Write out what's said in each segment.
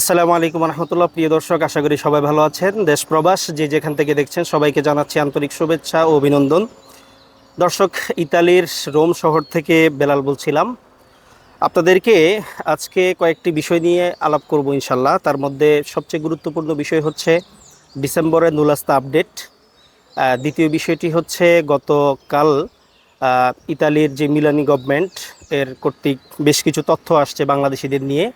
আসসালামু আলাইকুম রহমতুল্লাহ প্রিয় দর্শক, আশা করি সবাই ভালো আছেন। দেশ প্রবাস, যে যেখান থেকে দেখছেন, সবাইকে জানাচ্ছি আন্তরিক শুভেচ্ছা ও অভিনন্দন। দর্শক, ইতালির রোম শহর থেকে বেলাল বলছিলাম। আপনাদেরকে আজকে কয়েকটি বিষয় নিয়ে আলাপ করব ইনশাল্লাহ তার মধ্যে সবচেয়ে গুরুত্বপূর্ণ বিষয় হচ্ছে ডিসেম্বরের নুলাস্তা আপডেট। দ্বিতীয় বিষয়টি হচ্ছে গতকাল ইতালির যে মিলানি গভর্নমেন্ট, এর কর্তৃক বেশ কিছু তথ্য আসছে বাংলাদেশিদের নিয়ে।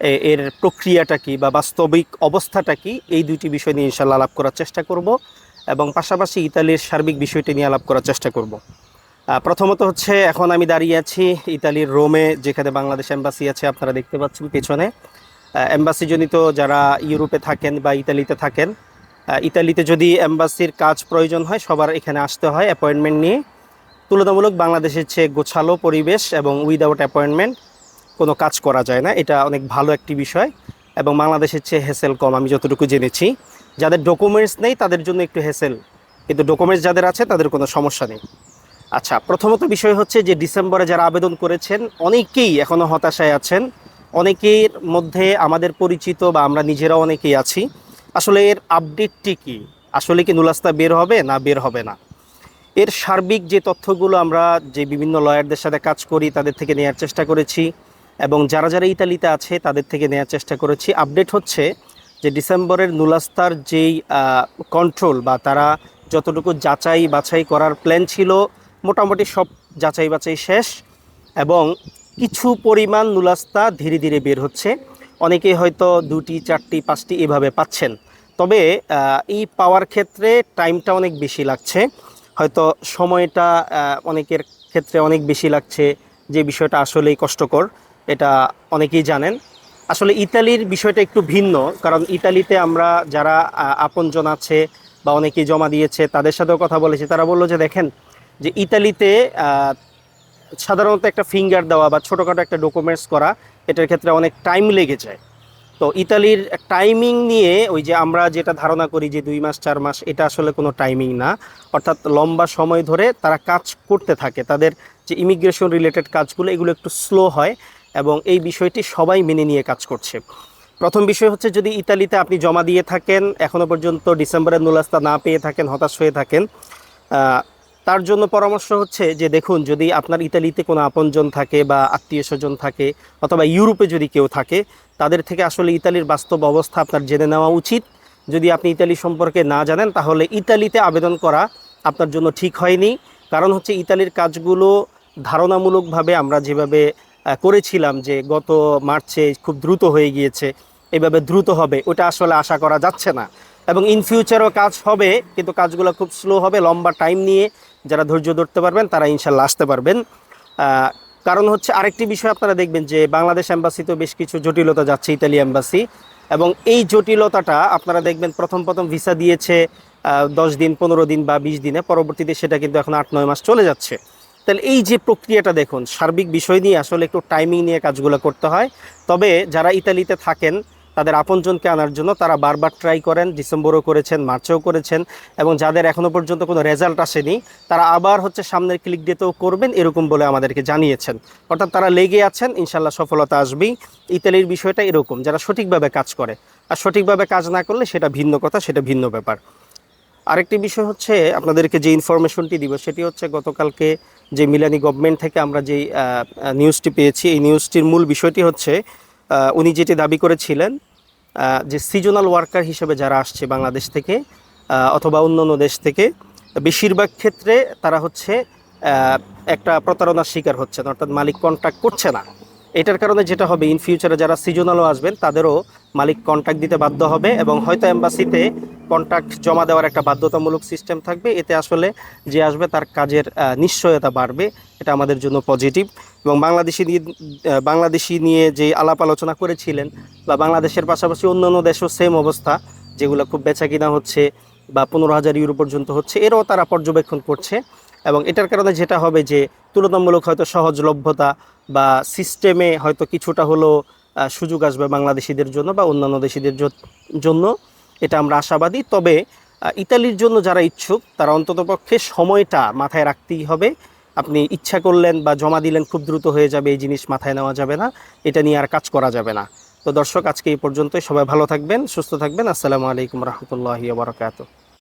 এর প্রক্রিয়াটা কি বা বাস্তবিক অবস্থাটা কি? এই দুইটি বিষয় নিয়ে ইনশাল্লাহ আলাপ করার চেষ্টা করব এবং পাশাপাশি ইতালির সার্বিক বিষয়টি নিয়ে আলাপ করার চেষ্টা করব। প্রথমত হচ্ছে এখন আমি দাঁড়িয়ে আছি ইতালির রোমে, যেখানে বাংলাদেশ এম্বাসি আছে, আপনারা দেখতে পাচ্ছেন পেছনে। এম্বাসি জনিত যারা ইউরোপে থাকেন বা ইতালিতে থাকেন ইতালিতে যদি এম্বাসির কাজ প্রয়োজন হয়, সবার এখানে আসতে হয় অ্যাপয়েন্টমেন্ট নিয়ে। তুলনামূলক বাংলাদেশের চেয়ে গোছালো পরিবেশ এবং উইদাউট অ্যাপয়েন্টমেন্ট কোনো কাজ করা যায় না। এটা অনেক ভালো একটি বিষয় এবং বাংলাদেশের চেয়ে হেসেল কম, আমি যতটুকু জেনেছি। যাদের ডকুমেন্টস নেই, তাদের জন্য একটু হেসেল কিন্তু ডকুমেন্টস যাদের আছে, তাদের কোনো সমস্যা নেই। আচ্ছা প্রথমত বিষয় হচ্ছে যে ডিসেম্বরে যারা আবেদন করেছেন, অনেকেই এখনও হতাশায় আছেন। অনেকের মধ্যে আমাদের পরিচিত বা আমরা নিজেরাও অনেকেই আছি। আসলে এর আপডেটটি কি? আসলে কি নুলাস্তা বের হবে না বের হবে না? এর সার্বিক যে তথ্যগুলো আমরা যে বিভিন্ন লয়ারদের সাথে কাজ করি, তাদের থেকে নেওয়ার চেষ্টা করেছি। এবং যারা যারা ইতালিতে আছে, তাদের থেকে নেওয়ার চেষ্টা করেছি। আপডেট হচ্ছে যে ডিসেম্বরের নুলাস্তার যেই কন্ট্রোল বা তারা যতটুকু যাচাই বাছাই করার প্ল্যান ছিল, মোটামুটি সব যাচাই বাছাই শেষ এবং কিছু পরিমাণ নুলাস্তা ধীরে ধীরে বের হচ্ছে। অনেকে হয়তো দুটি, চারটি, পাঁচটি এভাবে পাচ্ছেন। তবে এই পাওয়ার ক্ষেত্রে টাইমটা অনেক বেশি লাগছে। হয়তো সময়টা অনেকের ক্ষেত্রে অনেক বেশি লাগছে। যে বিষয়টা আসলেই কষ্টকর। এটা অনেকেই জানেন। আসলে ইতালির বিষয়টা একটু ভিন্ন, কারণ ইতালিতে আমরা যারা আপনজন আছে বা অনেকেই জমা দিয়েছে, তাদের সাথেও কথা বলেছি। তারা বলল যে, দেখেন, যে ইতালিতে সাধারণত একটা ফিঙ্গার দেওয়া বা ছোটোখাটো একটা ডকুমেন্টস করা, এটার ক্ষেত্রে অনেক টাইম লেগে যায়। তো ইতালির টাইমিং নিয়ে ওই যে আমরা যেটা ধারণা করি যে দুই মাস, চার মাস, এটা আসলে কোনো টাইমিং না। অর্থাৎ লম্বা সময় ধরে তারা কাজ করতে থাকে। তাদের যে ইমিগ্রেশন রিলেটেড কাজগুলো, এগুলো একটু স্লো হয়। এবং এই বিষয়টি সবাই মেনে নিয়ে কাজ করছে। প্রথম বিষয় হচ্ছে যদি ইতালিতে আপনি জমা দিয়ে থাকেন এখনও পর্যন্ত ডিসেম্বরের নুলাস্তা না পেয়ে থাকেন, হতাশ হয়ে থাকেন তার জন্য পরামর্শ হচ্ছে যে দেখুন, যদি আপনার ইতালিতে কোনো আপনজন থাকে বা আত্মীয় স্বজন থাকে অথবা ইউরোপে যদি কেউ থাকে, তাদের থেকে আসলে ইতালির বাস্তব অবস্থা আপনার জেনে নেওয়া উচিত। যদি আপনি ইতালি সম্পর্কে না জানেন, তাহলে ইতালিতে আবেদন করা আপনার জন্য ঠিক হয়নি। কারণ হচ্ছে ইতালির কাজগুলো ধারণামূলকভাবে আমরা যেভাবে করেছিলাম যে গত মার্চে খুব দ্রুত হয়ে গিয়েছে, এভাবে দ্রুত হবে, ওটা আসলে আশা করা যাচ্ছে না। এবং ইন ফিউচারও কাজ হবে, কিন্তু কাজগুলো খুব স্লো হবে, লম্বা টাইম নিয়ে যারা ধৈর্য ধরতে পারবেন, তারা ইনশাল্লাহ আসতে পারবেন। কারণ হচ্ছে আরেকটি বিষয় আপনারা দেখবেন যে বাংলাদেশ এম্বাসিতেও বেশ কিছু জটিলতা যাচ্ছে ইতালি অ্যাম্বাসি এবং এই জটিলতাটা আপনারা দেখবেন প্রথম প্রথম ভিসা দিয়েছে দশ দিন, পনেরো দিন বা বিশ দিনে, পরবর্তীতে সেটা কিন্তু এখন আট, নয় মাস চলে যাচ্ছে। তাহলে এই যে প্রক্রিয়াটা দেখুন, সার্বিক বিষয় নিয়ে আসলে একটু টাইমিং নিয়ে কাজগুলো করতে হয়। তবে যারা ইতালিতে থাকেন, তাদের আপনজনকে আনার জন্য তারা বারবার ট্রাই করেন, ডিসেম্বরও করেছেন, মার্চেও করেছেন এবং যাদের এখনও পর্যন্ত কোনো রেজাল্ট আসেনি, তারা আবার হচ্ছে সামনের ক্লিক দিতেও করবেন এরকম বলে আমাদেরকে জানিয়েছেন। অর্থাৎ তারা লেগে আছেন ইনশাল্লাহ সফলতা আসবেই। ইতালির বিষয়টা এরকম, যারা সঠিকভাবে কাজ করে। আর সঠিকভাবে কাজ না করলে সেটা ভিন্ন কথা, সেটা ভিন্ন ব্যাপার। আরেকটি বিষয় হচ্ছে, আপনাদেরকে যে ইনফরমেশনটি দিব, সেটি হচ্ছে গতকালকে যে মিলানি গভর্নমেন্ট থেকে আমরা যে নিউজটি পেয়েছি, এই নিউজটির মূল বিষয়টি হচ্ছে উনি যেটি দাবি করেছিলেন যে সিজনাল ওয়ার্কার হিসেবে যারা আসছে বাংলাদেশ থেকে অথবা অন্যান্য দেশ থেকে, বেশিরভাগ ক্ষেত্রে তারা হচ্ছে একটা প্রতারণার শিকার হচ্ছেন, অর্থাৎ মালিক কন্ট্রাক্ট করছে না। এটার কারণে যেটা হবে ইন ফিউচারে যারা সিজনালও আসবেন, তাদেরও মালিক কন্ট্রাক্ট দিতে বাধ্য হবে এবং হয়তো এম্বাসিতে কন্ট্যাক্ট জমা দেওয়ার একটা বাধ্যতামূলক সিস্টেম থাকবে। এতে আসলে যে আসবে তার কাজের নিশ্চয়তা বাড়বে। এটা আমাদের জন্য পজিটিভ এবং বাংলাদেশি নিয়ে বাংলাদেশি নিয়ে যে আলাপ আলোচনা করেছিলেন বা বাংলাদেশের পাশাপাশি অন্যান্য দেশও সেম অবস্থা, যেগুলো খুব বেচা কিনা হচ্ছে বা পনেরো হাজার ইউরো পর্যন্ত হচ্ছে, এরও তারা পর্যবেক্ষণ করছে। এবং এটার কারণে যেটা হবে যে তুলনামূলক হয়তো সহজলভ্যতা বা সিস্টেমে হয়তো কিছুটা হলো সুযোগ আসবে বাংলাদেশিদের জন্য বা অন্যান্য দেশিদের জন্য। এটা আমরা আশাবাদী। তবে ইতালির জন্য যারা ইচ্ছুক, তারা অন্ততপক্ষে সময়টা মাথায় রাখতেই হবে। আপনি ইচ্ছা করলেন বা জমা দিলেন, খুব দ্রুত হয়ে যাবে, এই জিনিস মাথায় নেওয়া যাবে না। এটা নিয়ে আর কাজ করা যাবে না। তো দর্শক, আজকে এই পর্যন্তই। সবাই ভালো থাকবেন, সুস্থ থাকবেন। আসসালামু আলাইকুম রহমতুল্লাহি বারকাত